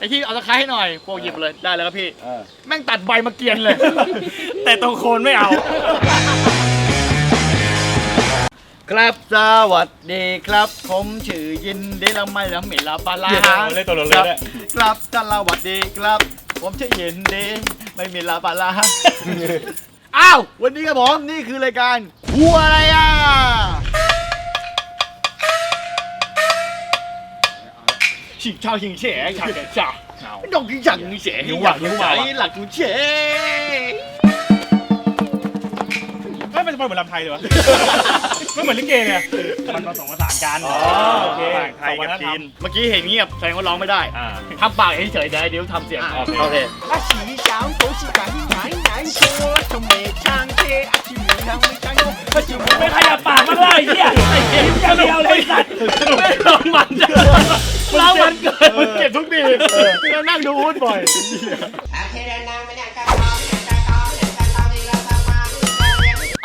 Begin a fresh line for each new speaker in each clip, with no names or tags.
ไอ้ที่เอาตะไคร้ให้หน่อยโปรหยิบเลยได้แล้วครับพี่
เออ
แม่งตัดใบมาเกรียนเลย
แต่ตรงโคนไม่เอา
ครับสวัสดีครับ ผมชื่อยินดีละไม่ละเหม็นละปลาลา
เดี๋ยวเล่นตัวเราเลย
ครับ
เนี่ย
ครับสวัสดีครับ ผมชื่อยินดีไม่มีลาปลาลาอ้าววันนี้ครับผมนี่คือรายการหัวอะไรอะ ชิงเช่าชิงเฉะชิงเช่าดอกชิงฉังเฉะ
หิวว่ะหิวว่ะ
หลักกูเฉะ
ไม่เป็นเหมือนลำไทยเลยวะ ไม่เหมือนลิเกไงมันผสมผสานกัน
อ๋อโอเค
ไทยกับจีน
เมื่อกี้เห็นเงียบแสดงว่าร้องไม่ได้
อ่า
ทำปากเฉยๆเดี๋ยวเดี๋ยวทำเสียง
โอเค
โอเค
阿喜想都是赶紧奶奶说，从没唱歌，阿喜没唱没唱过，阿喜
ไม่ขยับปากมากเลยไอ้เหี้ยไอ้เหี้ยจะเดียวเลยไอ้สัตว์
ไม่ร้องมันจะ ร้องมันเกิดมันเก็บทุกปีเรานั่งดูอุ้นบ่อย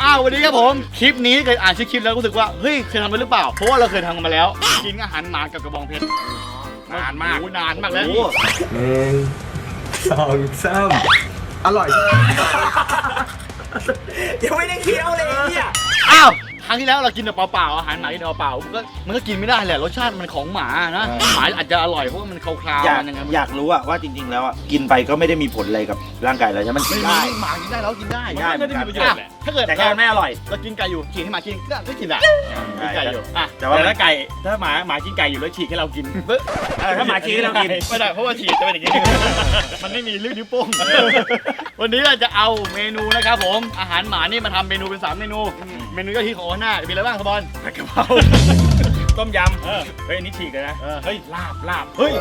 อ้าววันนี้ครับผม คลิปนี้เคยอ่านชื่อคลิปแล้วรู้สึกว่า เฮ้ย เคยทำไปหรือเปล่า เพราะว่าเราเคยทำกันมาแล้ว กินอาหารหมากับกระบองเพชร
นานมาก
นานมากแล้ว
หนึ่งสองสามอร่อย
ยังไม่ได้เคี้ยวเลยเนี่ย
อ้าว ครั้งที่แล้วเรากินแบบเปล่าๆอาหารหมากินแบบเปล่าๆมันก็มันก็กินไม่ได้แหละรสชาติมันของหมานะ
เออ
หมาอาจจะอร่อยเพราะว่ามันคาว
อยาก
ๆมันยังไงมัน
อยากรู้อะว่าจริง ๆ แล้วอะกินไปก็ไม่ได้มีผลอะไรกับร่างกายเราใช่ไหมมัน
ไม่
กิน
มี
ได้
หมากินได้แล้วกินได้
ได้
ไม่ได้มีประโยชน์แหละ ถ้าเกิด
แต่แค่มันไม่อร่อย
เรากินไก่อยู่ฉีกให้หมากินก็ได้กินอะกินไก่อยู่อะ
แต่ว่า
แต่
มัน
ถ้าไก่ถ้าหมาหมากินไก่อยู่แล้วฉีกให้เรากินเออถ้าหมากินให้เรากิน
ไม่ได้เพราะว่าฉีกจะเป็นอย่างนี้ มันไม่มีลิ้วนิ้วโป้งวันนี้เราจะเอาเมนูนะครับผมอาหารหมานี่มาทำเมนูเป็นสามเมนู เมนูยอดฮิตของหัวหน้ามีอะไรบ้างครับบอล
ผัดกะเพรา ต้มยำเฮ้ยอันนี้ฉีกเลยนะ
เออ
เฮ้ยลาบลาบ
เฮ้ย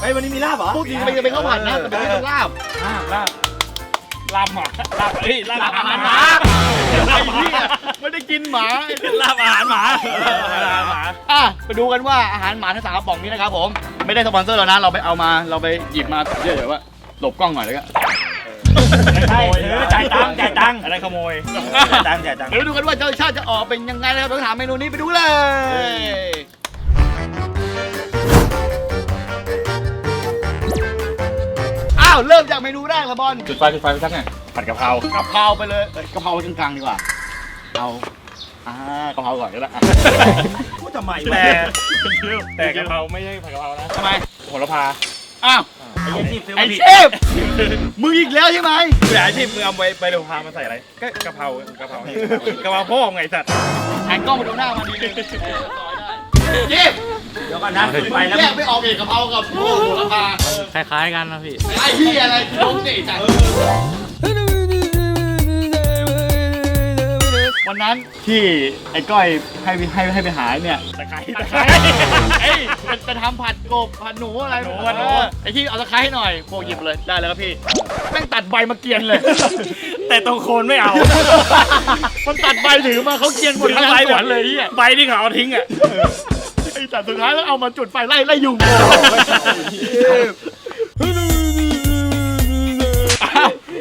ไอ้ยวันนี้มีลาบเหรอ
พูดจริงไปเป็นข้าวผัดนะแต่เป็นลาบ
ลาบลาบลาบหมาลาบเฮ้ยลาบ
ลาบอาหารหมา
ลาบ
ไอ้เหี้ยไม่ได้กินหมา
ลาบอาหารหมาลาบอาหารหมา
อะไปดูกันว่าอาหารหมาทั้งสามกระป๋องนี้นะครับผม ไม่ได้สปอนเซอร์เรานะ เราไปเอามาเราไปหยิบมาเดี๋ยวเดี๋ยวว่าหลบกล้องหน่อยแล้วกัน
ใช่เออจ่ายตังค์จ่ายตังค์อะไรขโมย
จ่ายตังค์จ่ายตังค์
เดี๋ยวดูกันว่ารสชาติจะออกเป็นยังไงนะครับต้องถามเมนูนี้ไปดูเลย อ้าว เริ่มจากเมนูแรกละบอล
จุดไฟจุดไฟไปสักหน่อยผัดกะเพรากะ
เพราไปเลยเอ้ยกะเพรากลางๆดีกว่า เอาอ่ากะเพราก่อนก็ได้อะ
พูดทำไม
แต่
วะ
แต่กะเพราไม่ใช่ผัดกะเพรานะ
ทำไม
โหระพา
อ้าว
ไอ้เหี้ยที่ซื้อ
ไอ้
มาผิด
เชฟมึงอีกแล้วใช่ไหม
แต่อาชีพมึงเอาใบใบโหระพามาใส่อะไรก็กะเพรากะเพรากะเพราพ่อไงสัตว์
หันกล้องมาดูหน้ามันดีเลยเชฟ
เดี๋ยวก่อนนะจุดไฟแล้ว
แยกไม่ออกเอกกะเพรากับโอ้โหราคา
คล้ายๆกันนะพี่
ไอ้ที่อะไรล้มเนี่ยจัง วันนั้นที่ไอ้ก้อยให้ไปให้ให้ไปหาเนี่ย
ตะไคร้
ตะไคร้ไอ้ยจะจะทำผัดกบผัดหนูอะไร
หนูผัดหนู
เออไอ้ที่เอาตะไคร้ให้หน่อยโปรหยิบเลยได้แล้วครับพี่แม่งตัดใบมาเกรียนเลย
แต่ตรงโคนไม่เอา
มันตัดใบถือมาเขาเกรียนหมดทั้ง
ใบ
สวนเลยเนี่ย
ใบที่เขาเอาทิ้งอะ
ไอ้แต่สุดท้ายแล้วเอามาจุดไฟไล่ไล่ยุง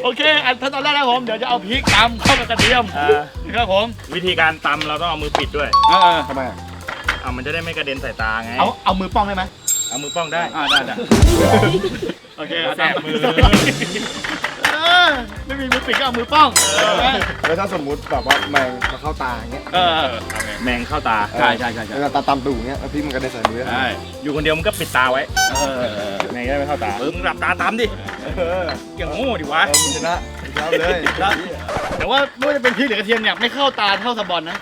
โอเค อันขั้นตอนแรกนะครับผม เดี๋ยวจะเอาพริกตำเข้ากับกระเทียม
อ่า
นะครับผม
วิธีการตำเราต้องเอามือปิดด้วย
เออ
ทำไมอะ
เอามันจะได้ไม่กระเด็นใส่ตาไง
เอา เอามือป้องได้ไหม
เอามือป้องได้
อ่าได้ได้โอเคเอา
แส
ตาม
บมือ
เออไม่มีมือปิดก็เอามือป้องเออ
แล้วถ้าสมมุติแบบว่าแมงมาเข้าตาอย่างเงี้ย
เออ
เอาไงแมงเข้าตา
ใช่ใช่ใช่ใช่
แล้วตาตำตูอย่างเงี้ยแล้วพี่มันก็ได้ใส่มือ
ใช่
อยู่คนเดียวมึงก็ปิดตาไว้
เออเออ
แมงจะได้ไม่เข้าตาเออมึงหลับตาตามดิ
เออ
อย่างโง่ดิวะ
เออมึงชนะชนะเลย
แต่ว่าไม่ว่าจะเป็นพริกหรือกระเทียมเนี่ยไม่เข้าตาเท่าสะบอนนะ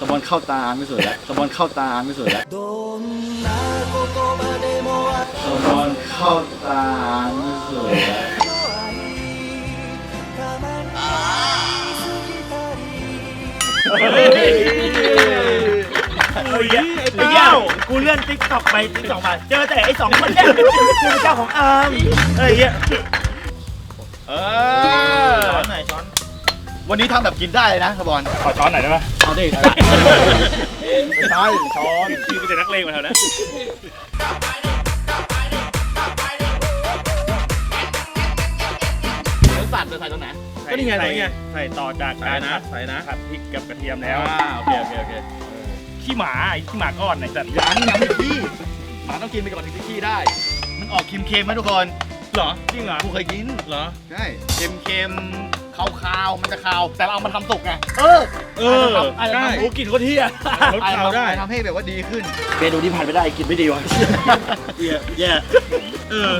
สะบอนเข้าตาไม่สวยแล้วสะบอนเข้าตาไม่สวยแล้วสะบอนเข้าตาไม่สวยแล้ว
ไอ้เปรี้ยวกูเลื่อนติ๊กต็อกไปติ๊กต็อกมาเจอแต่ไอ้สองคนเนี่ยกูเป็นเจ้าของอาร์มเฮ้ยเหี้ย
เอ
ช้
อน
หน่อยช้อน
วันนี้ทำแบบกินได้เลยนะสะบอน
ขอช้อนหน่อยได้ปะ
เอาดิ
ไม่ใช่ช้อน
พี่กูจะนักเลงมาแถวนั้น
เนื้อสัตว์จะใส่ตรงไหน
ก็นี่ไงตรงนี้ไงใส่ต่อจากการนะใส่นะผัดพริกกับกระเทียมแล้ว
อ่าโอเคโอเคโอเค
ขี้หมาไอ้ขี้หมาก้อนไอ้สัตว์
ยังยังไม่ขี้หมาต้องกินไปก่อนถึงจะขี้ได้ มันออกเค็มๆไหมทุกคน
เหรอจริงเหรอ
กูเคยกิน
เหรอ
ใช่เค็มๆคาวๆมันจะคาวแต่เราเอามาทำสุกไงเออ
เออ
อาจจะ
ใช่
ทำ
โอ้กินคนที่อะ
ลดคาวได้
ทำให้แบบว่าดีขึ้น
เมนูที่ผ่านไม่ได้กินไม่ดีวะ
แย่แย่เออ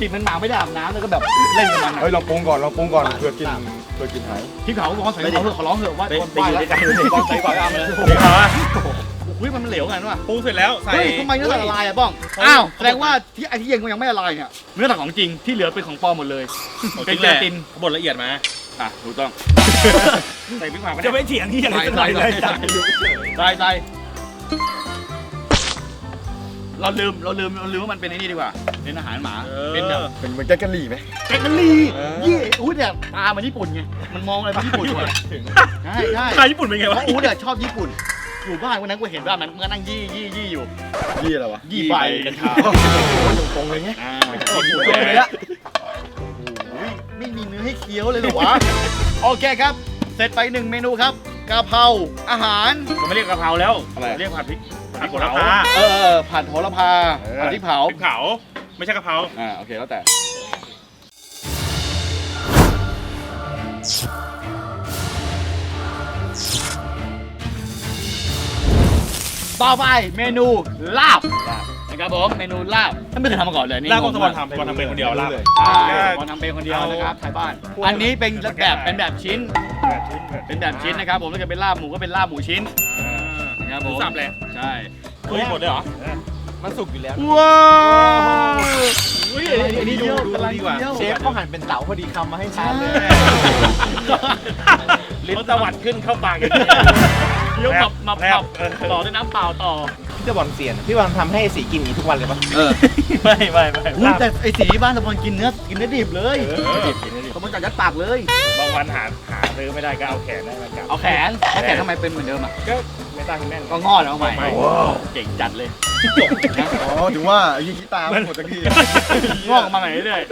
กินมันหมาไม่ได้อาบน้ำแล้วก็แบบเล่นกับมันอะ
เฮ้ยลองปรุงก่อนลองปรุงก่อนเผื่อกินเผื่อกินหาย
พี่เขาบอกว่าใส่เขาเถอะขอร้องเถอะว่า
ไป
คน
ไป
ป้าย
อยู่
แล้ว
ด้วยกันเลย
บอลใส่ก่อนเอามาเลย
เดี๋ยวเขาอะ
อุ้ยมันเหลวกันวะ
ปรุงเสร็จแล้วใส่
เฮ้ยทำไมเนื้อสัตว์ละลายอะบ้องอ้าวแสดงว่าที่ไอ้ที่ยังยังไม่ละลายเนี่ยเนื้อสัตว์ของจริงที่เหลือเป็นของปลอมหมดเลยเป็นเจลาติน
บดละเอียดมา
อะถูกต้อง
ใส่พริกหวานไป
จะไม่เถียงที่อะไร
ใส่
สักหน่
ใส่
อยเล
ใส่
ย
ใส่ใส่ เราลืมเราลืมเราลืมว่ามันเป็นไอ้นี่ดีกว่า เป็นอาหารหมา เป็นแบบ
เป็นเหมือนแกงกะหรี่ไหม
แกงกะหรี่
เออ
ยี่อุ้ยเนี่ยตามันญี่ปุ่นไง มันมองอะไรเป็นญี่ปุ่นอยู่อะใช่ใช่
ชายญี่ปุ่นเป็นไง
เพ
วะ
ราะอู๊ดอะชอบญี่ปุ่น อยู่บ้านวันนั้นกูเห็นว่ามันมันก็นั่งยี่ยี่ยี่อยู่
ยี่อะไรวะ
ยี่ใบกัญชา
ตรงๆเลยไง
อ่า
โอ้โห
ตรงเลยอะโอ้ยไม่มีเนื้อให้เคี้ยวเลยเหรอวะ โอเคครับ เสร็จไปหนึ่งเมนูครับกะเพราอาหาร
ก็ไม่เรียกกะเพราแล้ว
อะไร
เรียกผัดพริก ผัดโห
ผั
ระ
ด
พา
เออเออผัดโหระพา
เออ
ผัดพริกเผา
พริกเผาไม่ใช่กะเพรา
อ่าโอเคแล้วแต่ต่อไปเมนูลาบนะครับผมเมนูลาบท่านไม่เคยทำมาก่อนเลยนี่
ลาบก็
งง
ส
ม
ปอนทำสปอนทำเป็นคนเดียวลาบ
ใช่
แค่
บอลทำเป็นคนเดียว
เอา
นะครับไทยบ้าน อันนี้เป็นแบบเป็นแบบชิ้น เป็นแบบชิ้นนะครับผมถ้าเกิดเป็นลาบหมูก็เป็นลาบหมูชิ้นนะ ครับผม
สับเลย
ใช่
เฮ้ยหมดเลยเหรอ
มันสุกอยู่แล้ว
ว้าว
อุ้ยอันนี้ดูดูดีกว่า
เชฟเขาหั่นเป็นเต๋าพอดีคำมาให้ทานเลย
ลิ้นตวัดขึ้นเข้าปากอย่าง
เดี๋ยวมามา
แล
มา
บเออ
ต่อด้วยน้ำเปล่าต่อ
พี่จะบอลเสียนพี่บอลทำให้สีกินอย่างนี้ทุกวันเลยปะ
เออ
ไม่ไม่ไม่
อุ้ยแต่ไอสีบ้านตะบอลกินเนื้อกินเนื้อดิบเลย
เออ
ตะบอลจัดยัดปากเลย
บางวันหาหาซื้อไม่ได้ก็เอาแขนได้มาจับ
เอาแขนเอาแขนทำไมเป็นเหมือนเดิมอะ
ก็ ไม่ตั้งแน่น
ก็งอดเอาใหม่
ใหม่
เก่งจัดเลย
อ๋อถึงว่ายิงกีตาร์หมดตะกี้
งอกออกมาใหม่เรื่อย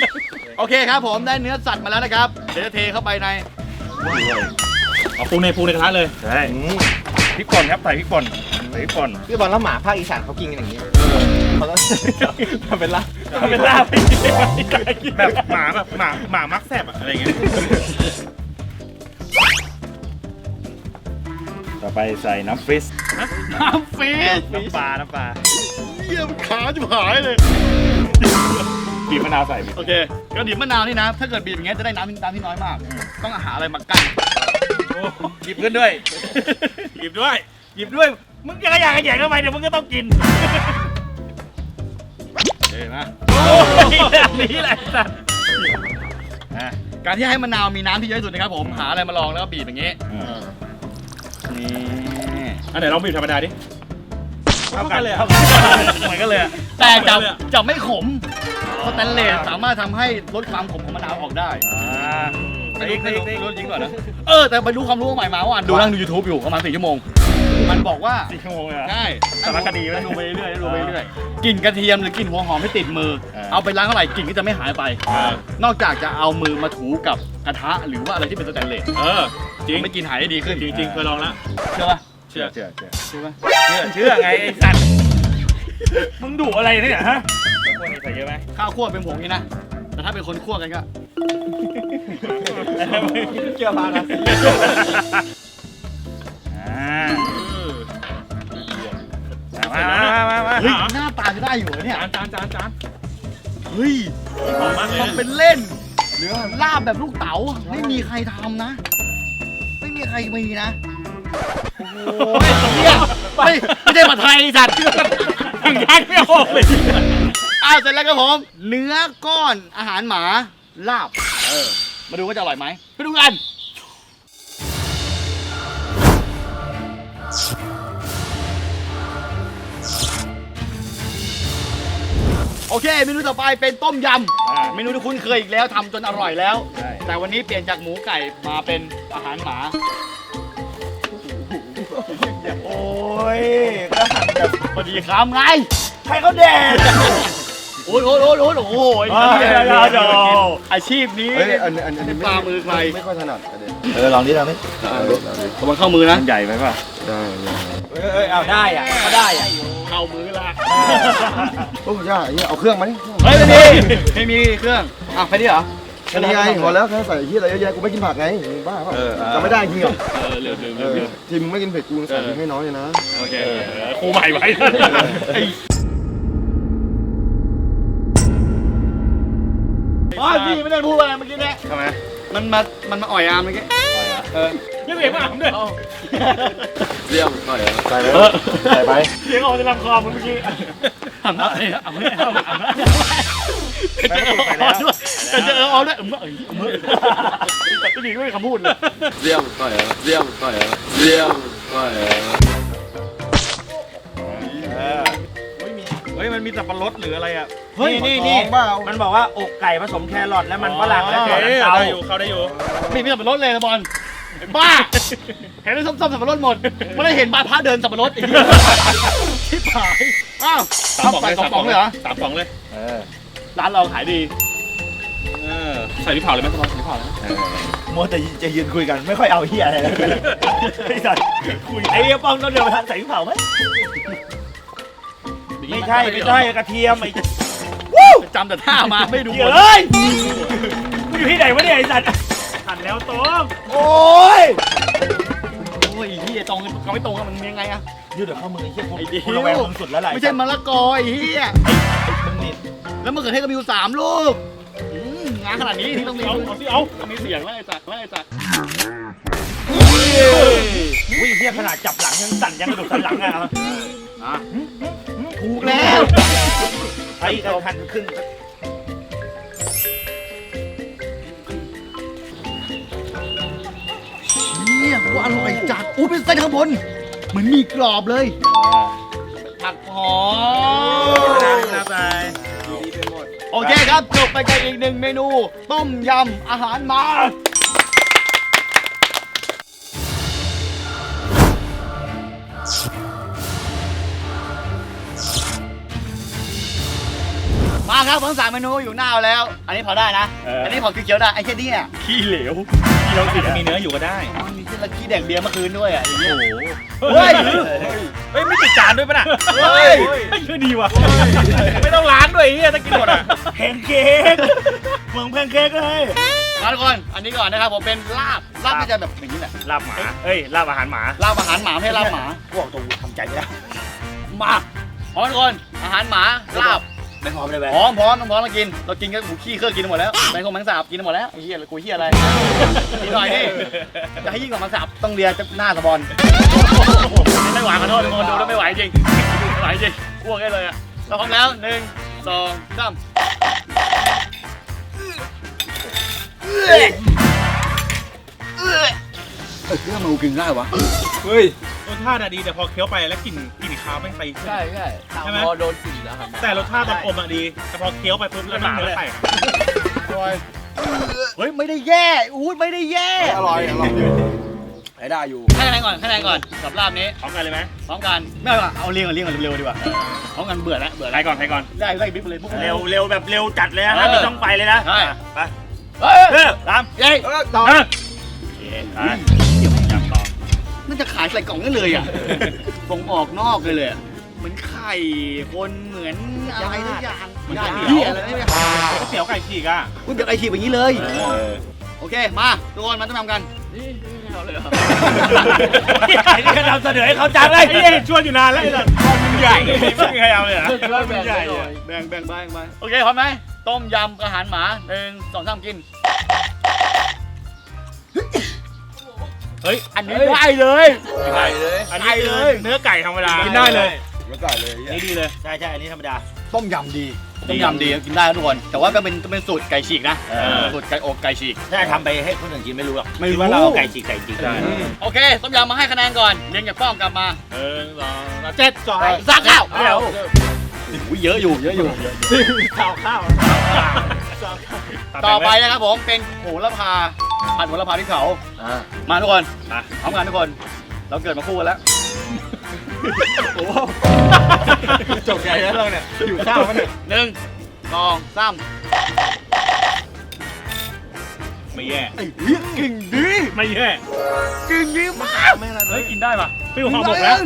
ๆโอเคครับผมได้เนื้อสัตว์มาแล้วนะครับเดี๋ยวจะเทเข้าไปใน
เอาปูในปูในกระทะเลย
ใช่พริกป่นครับใส่พริกป่นใส่พริกป่น
พี่บอลแล้วหมาภาคอีสานเขากินกันอย่างนี้เขาต้องทำเป็นละ
ทำเป็นลาบไป
แบบหมาแบบหมาหมามักแสบอะอะไรเงี้ย
ต่อไปใส่น้ำฟิส
น้ำฟีส
น้ำปลา น้ำปลา
เยี่ยมขาจุหายเลย
บีบมะนาวใส่ไป
โอเคกระดิ่งมะนาวนี่นะ ถ้าเกิดบีบอย่างเงี้ยจะได้น้ำน้ำที่น้อยมาก ต้องหาอะไรมากั้น
หยิบขึ้นด้วย
หยิบด้วย
หยิบด้วย มึงจะกระยางกระแยงทำไมเดี๋ยวมึงก็ต้องกิน
เห็นไหม
โอ้ยแบบนี้แหละสัตว์
อะการที่ให้มะนาวมีน้ำที่เยอะที่สุดนะครับผมหาอะไรมาลองแล้วก็บีบอย่างงี้ นี่
อันไหนลองบีบธรรมดาดิ
เท่ากันเลยเหมือนกันเลยอะ
แต่จะ
เลยอะ
จะไม่ขมสแตนเลสสามารถทำให้ลดความขมของมะนาวออกได้
อ่า
ไม่รู้ไม่รู้ไม่รู้จริงก่อนนะ เออแต่ไปรู้ความรู้ใหม่มาเมื่อวานดูนั่งดู YouTube อยู่ประมาณสี่ชั่วโมง มันบอกว่า
สี่ชั่วโมงเลยเหรอ
ใช่
สารคดีไหม
ดูไปเรื่อยๆดูไปเรื่อยๆกลิ่นกระเทียมหรือกลิ่นหัวหอมไม่ติดมือ
อ่า
เอาไปล้างเท่าไหร่กลิ่นก็จะไม่หายไปนอกจากจะเอามือมาถูกับกระทะหรือว่าอะไรที่เป็นสแตนเลส
เออ จริง
ไม่กลินหายได้ดีขึ้น
จริงจริงๆเคยลองแล้ว
เชื่อป่ะ
เชื่อ
เชื่อเชื่อ
เชื่อป่ะ
เชื่อเชื่อไงไอ้สัตว์มึงดุอะไรเนี่ยฮะพวกนี้ใส่เยอะไหม
ข้าวคั่วเป็นผงนี่นะแต่ถ้าเป็นคนคั่วกันก็
เกี่ยวพารา
เฮ้ยหน้าตาจะได้อยู่เหรอเนี่ย
จานจานจานจาน
เฮ้ย
หอมมากเลย
ทำเป็นเล่นเนื้อลาบแบบลูกเต๋าไม่มีใครทำนะ ไม่มีใครมีนะโอ้โหเนี่ยไม่ไม่ใช่ผัดไทยไอ้สัตว์
ยังยัดไม่ออกเลย
อ้าวเสร็จแล้วครับผมเนื้อก้อนอาหารหมาลาบเออมาดูว่าจะอร่อยไหมไปดูกัน โอเคเมนูต่อไปเป็นต้มยำเมนูที่คุ้นเคยอีกแล้วทำจนอร่อยแล้ว
ใช่
แต่วันนี้เปลี่ยนจากหมูไก่มาเป็นอาหารหมา
โอ้ยก็หั่นแบบ
พอดีคำไง
ให้เขาแดก
โอ้ยโอ้ยโอ้ยโอ้ยโอ้ย
เดี๋ยวเดี๋ยวเดี๋ยว
อาชีพนี้
เฮ้ยอันนี้อันนี้อันนี้
ปลามือใคร
ไม่ค่อยถนัดอันนี้
เออลองดิลองดิ
ลองดิลองดิ
ระวังเข้ามือนะ
มันใหญ่ไปป่ะ
ได้ได้
เออเอาได้อะก็ได้อะ
เข้ามือละ
โอ้ย่าไอ้เหี้ยเอาเครื่องมาดิ
เฮ้ยไม่มีไม่มีเครื่องอะไปดิเหรอ
อันนี้ไงพอแล้วแค่ใส่ที่อะไรเยอะแยะกูไม่กินผักไงมึงบ้าเปล่าจำไม่ได้จริงเหรอ
เออเหลือเหลือเห
เอ
ลือ
อทีมมึงไม่กินเผ็ดกูใส่พริกให้น้อยเลยนะ
โอเค
ครูใหม่ไว้
อ๋อพี่ไม่ได้พูดอะไรเมื่อกี้เนี่ย
ทำไม
มันมามันมาอ่อยอาร์มเมื่อกี้เออ
ยังเสียงมาอ่ำด้วย
เรียมหน่อยใส่ไปใส่ไป
เสียงออกจากลำคอมึงเมื่อกี้
ทำอะไรอะเอาไม่เอาไม่เอาไม่จะเจอเอาด้วยเออเออเออแต่ก็ดีก็ไม่คำพูดเลย
เรียมหน่อยเรียมหน่อยเรียมหน่อย
เฮ้ยมันมีสับปะรดหรืออะไรอะ
เฮ้ยนี่นี่
เปล่า
มันบอกว่าอกไก่ผสมแครอทและมันฝรั่งและ
โอ
ถั่ว
เค
ลันเตา
ได้อยู่เขาได้อยู่
ไม่มีสับปะรดเลยนะบอล ไอ้บ้า เห็นได้ส้มๆสับปะรดหมดไม่ได้เห็นบาพระเดินสับปะรดอีกชิบหายอ้าวทำใส่กระป๋องเลยเหรอ
สามกล่องเลย
ร้านเราขายดี
เออ ใส่พริกเผาเลยไหมสปอนพริกเผาเลย
มัวแต่จะยืนคุยกันไม่ค่อยเอาเฮียอะไรเลยไอ้สัตว์คุยไอ้เหี้ยป้องต้องเดินมาทางใส่เผาไหมไม่ใช่ไม่ใช่กระเทียมไอ้
จำแต่ท่ามาไม่ดู
เหี้ยเอ้ยกูอยู่ที่ไหนวะเนี่ยไอ้สัตว์
หั่น แล้วโต้ม
โอ้ย
โอ้ยที่ตรงเขาไม่ตรงกันมันยังไงอะ
ยืดเดี๋ยวเข้ามือไอ้เหี้ยกู
ไอ้ดิว
กูระแวงมึงสุดแล้วแหละ
ไม่ใช่มะละกอไอ้เหี้ย
มึงนี่
แล้วมะเขือเทศก็มีอยู่สามลูกอืมงานขนาดนี้ที่ต้องมี
เอาเอาสิเอา
ต้องมีเสียงแล้วไอ้จัดแล้วไอ้จัด
อุ้ยเหี้ยขนาดจับหลังยังสั่นยังกระดูกสันหลังอะ
อะถูกแล้ว
ไอ้เราหันขึ้น
เนี่ยว่าอร่อยจัดอู้เป็นเส้นข้างบน เหมือนมีกรอบเลยผักหอม
นะไป
โอเคครับจบไปกับอีกหนึ่งเมนู ต้มยำอาหารหมา มาครับทั้งสามเมนูอยู่หน้าเราแล้ว อันนี้พอได้นะอันนี้พอคือเคี้ยวได้ไอ้แค่เนี้ย
ขี้เหลวขี้เราอาจจะมีเนื้ออยู่ก็ได้
อ๋อมีที่ละขี้แดกเบียร์เมื่อคืนด้วยอะอย่างเงี้ย
เฮ้
เฮ้ย
ยเฮ้ยไม่ติดจานด้วยป่ะน่ะ
เฮ้ย
ไม่คือดีว่ะ ไม่ต้องล้างด้วยไอ้เฮียถ้ากินหมดอะ
แพนเค้กเมืองแพนเค้กเลย
มาทุกคนอันนี้ก่อนนะครับผมเป็นลาบลาบมันจะแบบอย่างนี้แหละ
ลาบหมา เอ้ยลาบอาหารหมา
ลาบอาหารหมาไม่ใช่ลาบหมา
พวกตัวกูทำใจไม่ได้
มาพร้อมทุกคนอาหารหมาลาบ
ไม่พร้อมเลยแบ
พร้อมพร้อมต้องพร้อมมากิน เรากินกันหมูขี้เครื่องกินหมดแล้วแมงคงแมงสาบกินหมดแล้วไอ้เหี้ยกูเหี้ยอะไรกินหน่อยดิจะให้ยิ่งกว่าแมงสาบต้องเลียจะหน้าสะบอลไม่ไหวขอโทษทุกคนดูแล้วไม่ไหวจริงไม่ไหวจริงอ้วกได้เลยอะเราพร้อมแล้วหนึ่งสองสามเอ้ยเอ้ย เอ้ยเครื่องมันกินได้วะ
เฮ้ย
รสชาติอะดีแต่พอเคี้ยวไปแล้วกลิ่นกลิ่นคาวแม่งไปขึ้น
ใช่ใช่
ใช่ไหม
พอโดนกลิ่นแล้วครับ
แต่รสชาติตอนอมอะดี แต่พอเคี้ยวไปปุ๊บแล้วมันเนื้อแตก
เฮ้ยไม่ได้แย่อู้ไม่ได้แย่
อร่อยอร่อย
ใช้ได้อยู่
ให้คะแนนก่อนให้คะแนนก่อนกับรอบนี้
พร้อมกันเลยไหม
พร้อมกันไม่เอาเอาเรียงก่อนเรียงก่อนเร็วๆดีกว่าพร้อมกันเบื่อแล้วเบื่อ
ใคร
แล้ว
ก่อนใครก่อน
ได้ได้บิ๊กไปเลยพวก
เร็วเร็วแบบเร็วจัดเลยนะ
เออ
ห้ามมีต้องไปเลยนะ
ใช่
ไป
เฮ้ย
เออตาม
เย้ย
เออต่อ
เออ
เดี๋ยว
จับต่อ
น่าจะขายใส่กล่องนั่นเลยอะ ส่งออกนอกเลยเลยอะเหมือนไข่คนเหมือนอะไรทุกอย่างย่างเหี้ยอะไรไม่รู้
ก๋วยเตี๋ยวไก่ฉีกอะ
คุณเดี๋ยวไอทีแบบนี้เลย โอเค มาทุกคนมาต้องทำกัน
ไอ้นี่ก็นำเสนอให้เขาจังเลย
ไอ้เหี้ยชวนอยู่นานแล้วไอ้สัสมึงใหญ่ไม่มีใครเอาเลยเหรอ
ช่วยแบ่ง
ใหญ่
หน่อย
แบ่งแบ่งไปแบ่งไปโอเคพร้อมไหมต้มยำอาหารหมาหนึ่งสองสามกิน
เฮ้ย
อันนี้ได้เลย
ได้เลย อันนี้คือเนื้อไก่ธรรมดา
กินได้เลย
ไม่ได้เลย
นี่ดีเลย
ใช่ใช่อันนี้ธรรมดา
ต้มยำดี ต้มยำดีกินได้ครับทุกคน แต่ว่าก็เป็นก็เป็นสูตรไก่ฉีกนะ
เออ
สูตรไก่อกไก่ฉีก
ถ้าทำไปให้คนอื่นกินไม่รู้หรอก
ไม่รู้
คิดว่าเราเอาไก่ฉีกไก่ฉีก
ใช่
โอเค ต้มยำมาให้คะแนนก่อนเรียงจากป้องกลับมา
เออสองสามเจ็ดสอง
ซักข้าว
เดี๋ยว
อุ๊ยเยอะอยู่ เยอะอยู่
ข้าวข้าว
ต่อไปนะครับผมเป็นโหระพา ผัดโหระพาที่เขา
อ่า
มาทุกคน
มา
พร้อมกันทุกคน เราเกิดมาคู่กันแล้ว
จบใหญ่แล้วเราเนี่ยอยู่ข้าวมันเนี่ย
หนึ่งสองสาม
ไม่แย่
ไอ้เหี้ยเก่งดี
ไม่แย่
เก่งดีมาก
เฮ้ยกินได้ป่ะฟิวห่อหมกแล้ว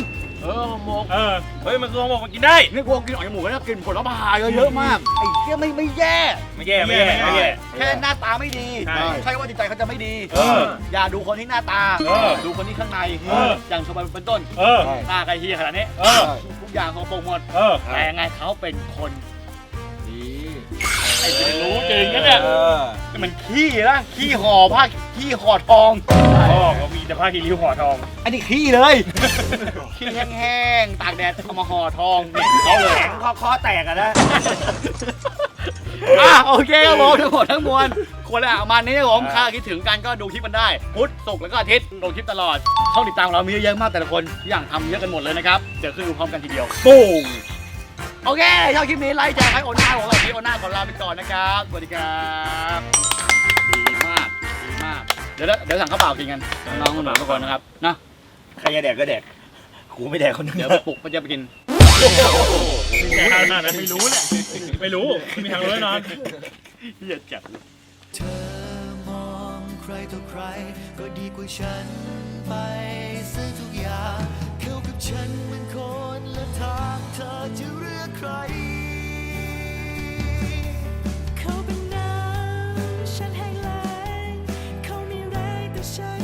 เเอ
อหมก
เออเฮ้ยมันคือหมกมันกินได้
นี่กูกินหอยหมูแล้วกินผลไม้เยอะๆมากไอ้เหี้ยไม่ไม่แย่
ไม่แย่ไม่แย่ไม่แย่
แค่หน้าตาไม่ดี
ใช่
ใช่ว่าจิตใจเขาจะไม่ดี
เออ
อย่าดูคนที่หน้าตา
เออ
ดูคนที่ข้างใน
เออ
อย่างชมายเป็นต้น
เออ
หน้าไกลเฮียขนาดนี้
เออ
ทุกอย่างของโปรโมท
เออ
แต่ไงเขาเป็นคนดีไอ้เป็นรู้จริงนะเนี่ยนี่มันขี้นะขี้ห่อผ้าขี้ห่อทอง
พ่อเขามี แต่ผ้าคีริ้วห่อทอง
อันนี้ขี้เลยขี้แห้งๆ ตากแดดเอามาห่อทองนี่เขาเลย
แข็งคอคอแตกอะนะ
อะโอเคครับผมทั้งหมดทั้งมวลคนละประมาณนี้ครับผมค่าคิดถึงกันก็ดูคลิปมันได้พุธศุกร์แล้วก็อาทิตย์ลงคลิปตลอดช่องติดตามของเรามีเยอะแยะมากแต่ละคนทุกอย่างทำเยอะกันหมดเลยนะครับเดี๋ยวขึ้นดูพร้อมกันทีเดียวปุ้งโอเคชอบคลิปนี้ไลค์แชร์ให้โอน่าของเราที่โอน่าขอลาไปก่อนนะครับสวัสดีครับดีมากดีมาก เดี๋ยวเดี๋ยวสั่งข้าวเปล่ากินกันน้องๆหนุ่มาทุกคนนะครับนะ
ใครจะแดกก็แดกกูไม่แดกคนนึง
เดี๋ยวปลุกมันจะไปกิน
ไม่รู้แหละไม่รู้ไม่มีทางรู้แน่นอน
เฮียจัด
เธอมองใครต่อใครก็ดีกว่าฉันไปซื้อทุกอย่างเขากับฉันมันคนละทางเธอจะเลือกใครเขาเป็น shine.